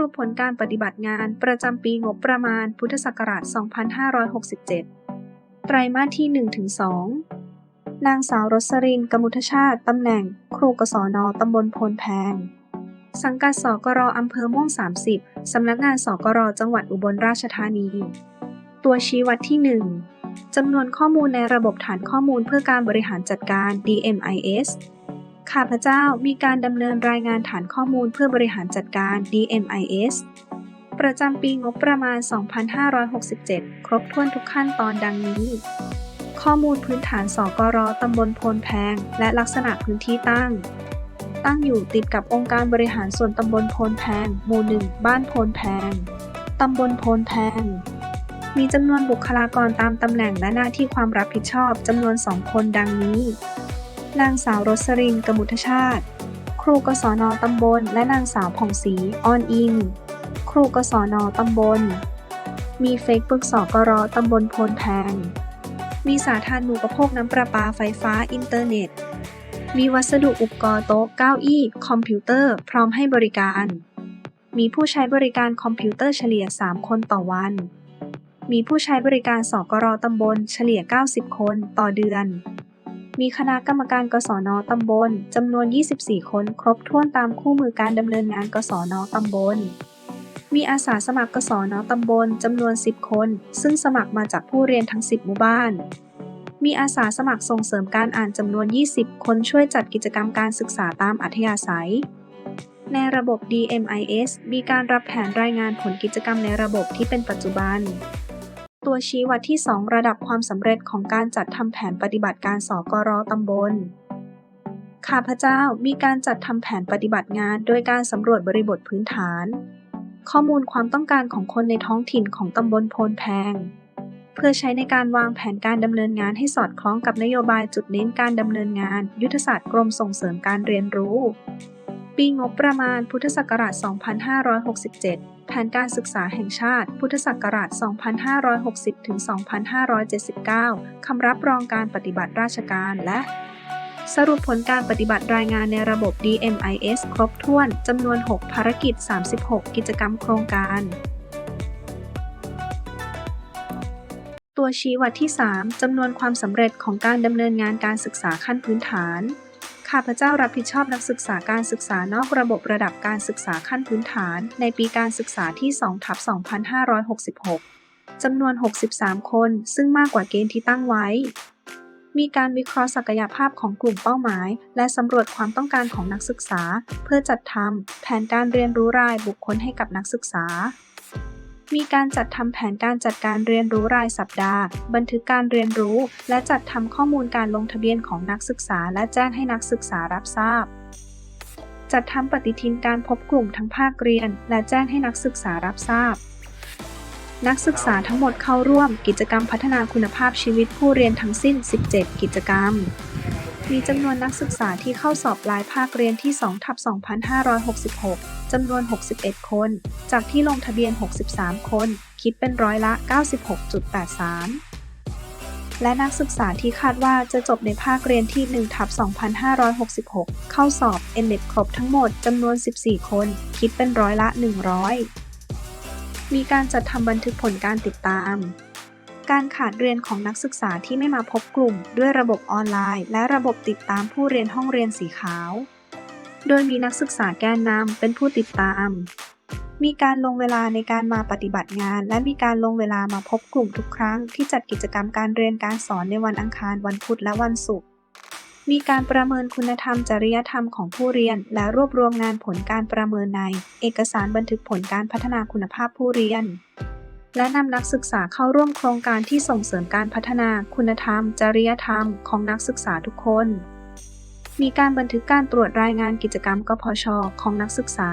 รุปผลการปฏิบัติงานประจำปีงบประมาณพุทธศักราช 2567 ไตรมาสที่ 1-2 นางสาวรสรินกมุทชาติ ตำแหน่ง ครูกศนตำบลโพนแพง สังกัดสกรอำเภอม่วง 30 สำนักงานสกรจังหวัดอุบลราชธานี ตัวชี้วัดที่ 1จำนวนข้อมูลในระบบฐานข้อมูลเพื่อการบริหารจัดการ DMIS ข้าพเจ้ามีการดำเนินรายงานฐานข้อมูลเพื่อบริหารจัดการ DMIS ประจำปีงบประมาณ 2567 ครบถ้วนทุกขั้นตอนดังนี้ ข้อมูลพื้นฐานสกรตำบลโพนแพง และลักษณะพื้นที่ตั้ง ตั้งอยู่ติดกับองค์การบริหารส่วนตำบลโพนแพง หมู่หนึ่งบ้านโพนแพง ตำบลโพนแพง มีจำนวนบุคลากรตามตำแหน่งและหน้าที่ความรับผิดชอบจำนวนสองคนดังนี้ นางสาวรสรินกมุทชาติ ครูกศนตำบล และนางสาวผ่องศรีออนอิงครูกศนตำบล มีเฟซบุ๊กสอกรตำบลโพนแพง มีสาธารณูปโภคน้ำประปาไฟฟ้าอินเทอร์เน็ต มีวัสดุอุปกรณ์โต๊ะเก้าอี้ คอมพิวเตอร์พร้อมให้บริการ มีผู้ใช้บริการคอมพิวเตอร์เฉลี่ย 3 คนต่อวัน มีผู้ใช้บริการสกรตำบลเฉลี่ย 90 คนต่อเดือน มีคณะกรรมการกศนตำบลจำนวน 24 คน ครบถ้วนตามคู่มือการดำเนินงานกศนตำบล มีอาสาสมัครกศนตำบลจำนวน 10 คน ซึ่งสมัครมาจากผู้เรียนทั้ง 10 หมู่บ้าน มีอาสาสมัครส่งเสริมการอ่านจำนวน 20 คนช่วยจัดกิจกรรมการศึกษาตามอัธยาศัย ในระบบ DMIS มีการรับแผนรายงานผลกิจกรรมในระบบที่เป็นปัจจุบัน ตัวชี้วัดที่ 2 ระดับความสำเร็จของการจัดทำแผนปฏิบัติการสกรตำบล ข้าพเจ้ามีการจัดทำแผนปฏิบัติงาน โดยการสำรวจบริบทพื้นฐาน ข้อมูลความต้องการของคนในท้องถิ่นของตำบลโพนแพง เพื่อใช้ในการวางแผนการดำเนินงานให้สอดคล้องกับนโยบายจุดเน้นการดำเนินงาน ยุทธศาสตร์กรมส่งเสริมการเรียนรู้ ปีงบประมาณพุทธศักราช 2567 แผนการศึกษาแห่งชาติ พุทธศักราช 2560-2579 คำรับรองการปฏิบัติราชการและ สรุปผลการปฏิบัติรายงานในระบบ DMIS ครบถ้วนจำนวน 6 ภารกิจ 36 กิจกรรมโครงการ ตัวชี้วัดที่ 3จำนวนความสำเร็จของการดำเนินงานการศึกษาขั้นพื้นฐาน ข้าพเจ้ารับผิดชอบนักศึกษาการศึกษานอกระบบระดับการศึกษาขั้นพื้นฐาน ในปีการศึกษาที่2ทับ2566 จำนวน 63 คน ซึ่งมากกว่าเกณฑ์ที่ตั้งไว้ มีการวิเคราะห์ศักยภาพของกลุ่มเป้าหมาย และสำรวจความต้องการของนักศึกษา เพื่อจัดทำแผนการเรียนรู้รายบุคคลให้กับนักศึกษา มีการจัดทำแผนการจัดการเรียนรู้รายสัปดาห์ บันทึกการเรียนรู้ และจัดทำข้อมูลการลงทะเบียนของนักศึกษา และแจ้งให้นักศึกษารับทราบ จัดทำปฏิทินการพบกลุ่มทั้งภาคเรียน และแจ้งให้นักศึกษารับทราบ นักศึกษาทั้งหมดเข้าร่วมกิจกรรมพัฒนาคุณภาพชีวิตผู้เรียนทั้งสิ้น 17 กิจกรรม มีจำนวนนักศึกษาที่เข้าสอบปลายภาคเรียนที่2ทับ2566 จำนวน 61 คน จากที่ลงทะเบียน 63 คน คิดเป็นร้อยละ 96.83 และนักศึกษาที่คาดว่าจะจบในภาคเรียนที่1ทับ2566 เข้าสอบ n n e t ครบทั้งหมดจำนวน 14 คน คิดเป็นร้อยละ 100 มีการจัดทำบันทึกผลการติดตาม การขาดเรียนของนักศึกษาที่ไม่มาพบกลุ่ม ด้วยระบบออนไลน์ และระบบติดตามผู้เรียนห้องเรียนสีขาว โดยมีนักศึกษาแกนนำเป็นผู้ติดตาม มีการลงเวลาในการมาปฏิบัติงาน และมีการลงเวลามาพบกลุ่มทุกครั้ง ที่จัดกิจกรรมการเรียนการสอนในวันอังคาร วันพุธและวันศุกร์มีการประเมินคุณธรรมจริยธรรมของผู้เรียน และรวบรวมงานผลการประเมินใน เอกสารบันทึกผลการพัฒนาคุณภาพผู้เรียน และนำนักศึกษาเข้าร่วมโครงการที่ส่งเสริมการพัฒนาคุณธรรม จริยธรรมของนักศึกษาทุกคน มีการบันทึกการตรวจรายงานกิจกรรมกพชของนักศึกษา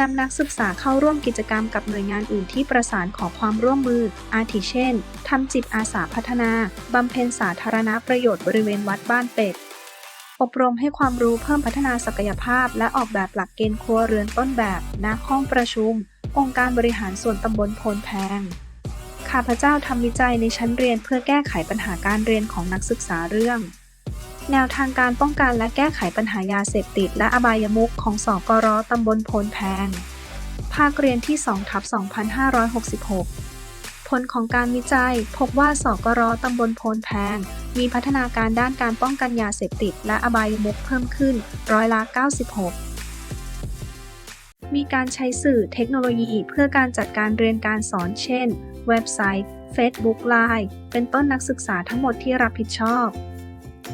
นำนักศึกษาเข้าร่วมกิจกรรมกับหน่วยงานอื่นที่ประสานขอความร่วมมือ อาทิเช่น ทำจิตอาสาพัฒนา บำเพ็ญสาธารณประโยชน์บริเวณวัดบ้านเป็ด อบรมให้ความรู้เพิ่มพัฒนาศักยภาพ และออกแบบหลักเกณฑ์ครัวเรือนต้นแบบณห้องประชุม องค์การบริหารส่วนตำบลโพนแพง ข้าพเจ้าทำวิจัยในชั้นเรียนเพื่อแก้ไขปัญหาการเรียนของนักศึกษาเรื่อง แนวทางการป้องกันและแก้ไขปัญหายาเสพติดและอบายมุขของสกรตำบลโพนแพง ภาคเรียนที่2ทับ2566 ผลของการวิจัยพบว่าสกรตำบลโพนแพง มีพัฒนาการด้านการป้องกันยาเสพติดและอบายมุขเพิ่มขึ้นร้อยละ96 มีการใช้สื่อเทคโนโลยีเพื่อการจัดการเรียนการสอน เช่น เว็บไซต์ Facebook Line เป็นต้นนักศึกษาทั้งหมดที่รับผิดชอบ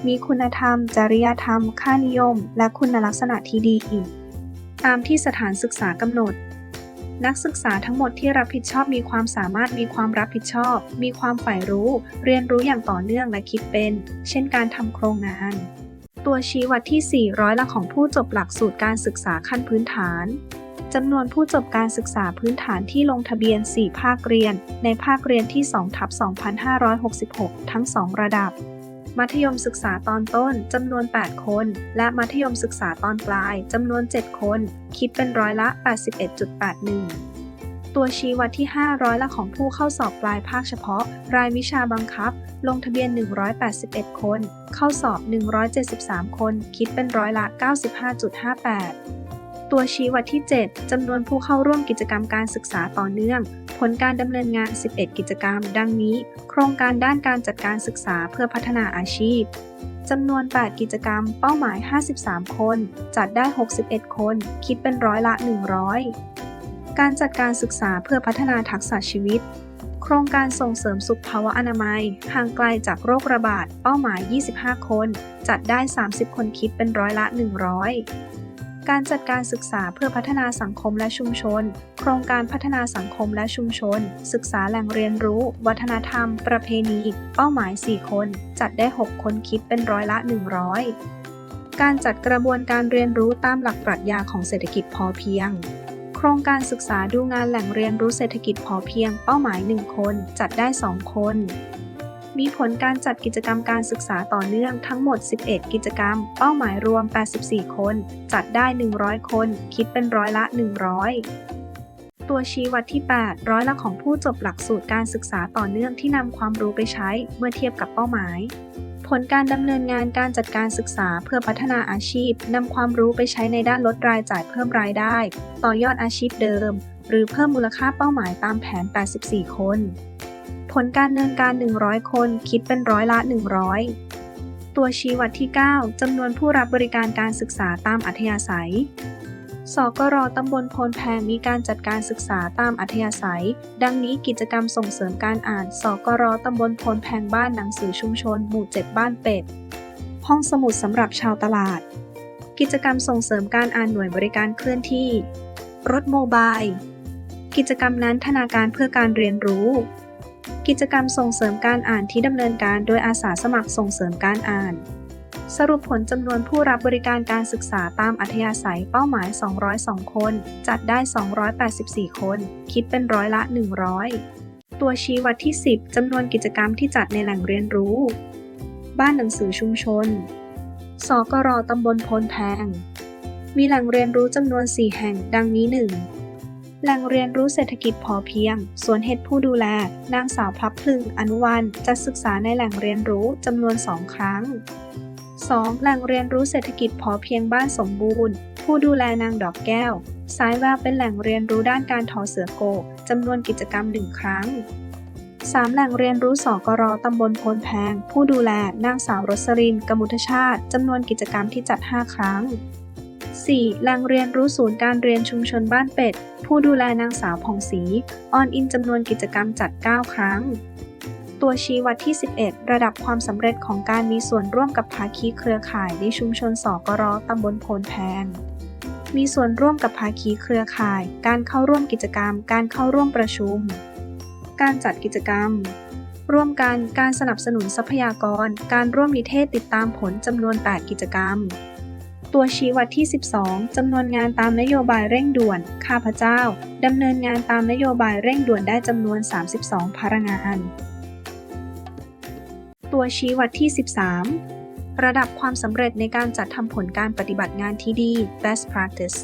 มีคุณธรรม จริยธรรม ค่านิยม และคุณลักษณะที่ดีอีก ตามที่สถานศึกษากำหนด นักศึกษาทั้งหมดที่รับผิดชอบมีความสามารถมีความรับผิดชอบ มีความใฝ่รู้ เรียนรู้อย่างต่อเนื่องและคิดเป็น เช่นการทำโครงงานตัวชี้วัดที่4ร้อยละของผู้จบหลักสูตรการศึกษาขั้นพื้นฐาน จำนวนผู้จบการศึกษาพื้นฐานที่ลงทะเบียน 4 ภาคเรียน ในภาคเรียนที่2ทับ2566 ทั้ง 2 ระดับ มัธยมศึกษาตอนต้นจำนวน 8 คน และมัธยมศึกษาตอนปลายจำนวน 7 คน คิดเป็นร้อยละ 81.81ตัวชี้วัดที่5ร้อยละของผู้เข้าสอบปลายภาคเฉพาะ รายวิชาบังคับ ลงทะเบียน 181 คน เข้าสอบ 173 คน คิดเป็นร้อยละ 95.58 ตัวชี้วัดที่ 7 จำนวนผู้เข้าร่วมกิจกรรมการศึกษาต่อเนื่อง ผลการดำเนินงาน 11 กิจกรรม ดังนี้ โครงการด้านการจัดการศึกษาเพื่อพัฒนาอาชีพจำนวน 8 กิจกรรม เป้าหมาย 53 คน จัดได้ 61 คน คิดเป็นร้อยละ 100 การจัดการศึกษาเพื่อพัฒนาทักษะชีวิต โครงการส่งเสริมสุขภาวะอนามัย ห่างไกลจากโรคระบาด เป้าหมาย 25 คน จัดได้ 30 คนคิดเป็นร้อยละ 100 การจัดการศึกษาเพื่อพัฒนาสังคมและชุมชน โครงการพัฒนาสังคมและชุมชน ศึกษาแหล่งเรียนรู้ วัฒนธรรม ประเพณี เป้าหมาย 4 คน จัดได้ 6 คนคิดเป็นร้อยละ 100 การจัดกระบวนการเรียนรู้ตามหลักปรัชญาของเศรษฐกิจพอเพียง โครงการศึกษาดูงานแหล่งเรียนรู้เศรษฐกิจพอเพียง เป้าหมาย 1 คน จัดได้ 2 คน มีผลการจัดกิจกรรมการศึกษาต่อเนื่องทั้งหมด 11 กิจกรรม เป้าหมายรวม 84 คน จัดได้ 100 คน คิดเป็นร้อยละ 100ตัวชี้วัดที่ 8 ร้อยละของผู้จบหลักสูตรการศึกษาต่อเนื่องที่นำความรู้ไปใช้เมื่อเทียบกับเป้าหมาย ผลการดำเนินงานการจัดการศึกษาเพื่อพัฒนาอาชีพนำความรู้ไปใช้ในด้านลดรายจ่ายเพิ่มรายได้ ต่อยอดอาชีพเดิม หรือเพิ่มมูลค่าเป้าหมายตามแผน 84 คน ผลการดำเนินการ 100 คนคิดเป็นร้อยละ 100 ตัวชี้วัดที่ 9 จำนวนผู้รับบริการการศึกษาตามอัธยาศัย สกรตำบลโพนแพงมีการจัดการศึกษาตามอัธยาศัย ดังนี้กิจกรรมส่งเสริมการอ่าน สกรตำบลโพนแพงบ้านหนังสือชุมชน หมู่ 7 บ้านเป็ด ห้องสมุดสำหรับชาวตลาด กิจกรรมส่งเสริมการอ่านหน่วยบริการเคลื่อนที่ รถโมบาย กิจกรรมนั้นธนาการเพื่อการเรียนรู้ กิจกรรมส่งเสริมการอ่านที่ดำเนินการโดยอาสาสมัครส่งเสริมการอ่าน สรุปผลจำนวนผู้รับบริการการศึกษาตามอัธยาศัยเป้าหมาย 202 คน จัดได้ 284 คน คิดเป็นร้อยละ 100 ตัวชี้วัดที่ 10จำนวนกิจกรรมที่จัดในแหล่งเรียนรู้ บ้านหนังสือชุมชน สกรตำบลโพนแพงมีแหล่งเรียนรู้จำนวน 4 แห่ง ดังนี้ 1. แหล่งเรียนรู้เศรษฐกิจพอเพียง สวนเห็ดผู้ดูแล นางสาวพลับพลึงอนุวันจัดศึกษาในแหล่งเรียนรู้จำนวน2ครั้ง 2. แหล่งเรียนรู้เศรษฐกิจพอเพียงบ้านสมบูรณ์ ผู้ดูแลนางดอกแก้ว สายแววเป็นแหล่งเรียนรู้ด้านการทอเสือโกจำนวนกิจกรรม1ครั้ง 3. แหล่งเรียนรู้สกรตำบลโพนแพง ผู้ดูแลนางสาวรสรินกมุทชาติจำนวนกิจกรรมที่จัด 5 ครั้ง 4. แหล่งเรียนรู้ศูนย์การเรียนชุมชนบ้านเป็ด ผู้ดูแลนางสาวผ่องศรีออนอินจำนวนกิจกรรมจัด 9 ครั้ง ตัวชี้วัดที่ 11 ระดับความสำเร็จของการมีส่วนร่วมกับภาคีเครือข่ายในชุมชนสกรตำบลโพนแพงมีส่วนร่วมกับภาคีเครือข่าย การเข้าร่วมกิจกรรม การเข้าร่วมประชุม การจัดกิจกรรม ร่วมกันการสนับสนุนทรัพยากร การร่วมนิเทศติดตามผลจำนวน 8 กิจกรรม ตัวชี้วัดที่ 12 จำนวนงานตามนโยบายเร่งด่วน ข้าพเจ้า ดำเนินงานตามนโยบายเร่งด่วนได้จำนวน 32พารางาน ตัวชี้วัดที่ 13 ระดับความสำเร็จในการจัดทำผลการปฏิบัติงานที่ดี best practice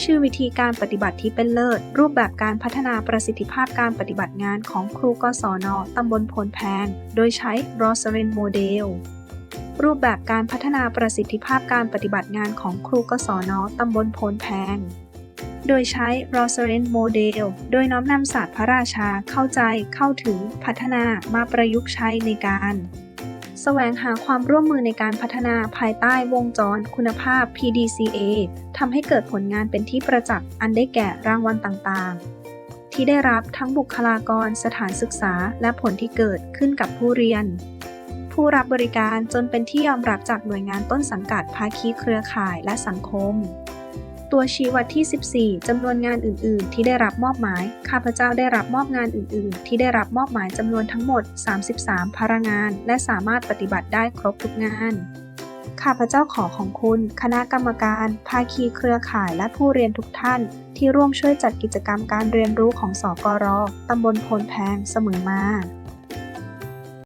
ชื่อวิธีการปฏิบัติที่เป็นเลิศ รูปแบบการพัฒนาประสิทธิภาพการปฏิบัติงานของครูกศนตำบลพลแพง โดยใช้ Rosalind Model รูปแบบการพัฒนาประสิทธิภาพการปฏิบัติงานของครูกศนตำบลโพนแพง โดยใช้ Rosalind Model โดยน้อมนำศาสตร์พระราชาเข้าใจเข้าถึงพัฒนามาประยุกต์ใช้ในการแสวงหาความร่วมมือในการพัฒนาภายใต้วงจรคุณภาพ PDCA ทำให้เกิดผลงานเป็นที่ประจักษ์อันได้แก่รางวัลต่างๆ ที่ได้รับทั้งบุคลากรสถานศึกษาและผลที่เกิดขึ้นกับผู้เรียน ผู้รับบริการจนเป็นที่ยอมรับจากหน่วยงานต้นสังกัดภาคีเครือข่ายและสังคม ตัวชี้วัดที่ 14 จำนวนงานอื่น ๆ ที่ได้รับมอบหมาย ข้าพเจ้าได้รับมอบงานอื่น ๆ ที่ได้รับมอบหมายจำนวนทั้งหมด 33พารางาน และสามารถปฏิบัติได้ครบทุกงานข้าพเจ้าขอของคุณ คณะกรรมการ ภาคีเครือข่ายและผู้เรียนทุกท่าน ที่ร่วมช่วยจัดกิจกรรมการเรียนรู้ของสกรตำบลโพนแพงเสมอมา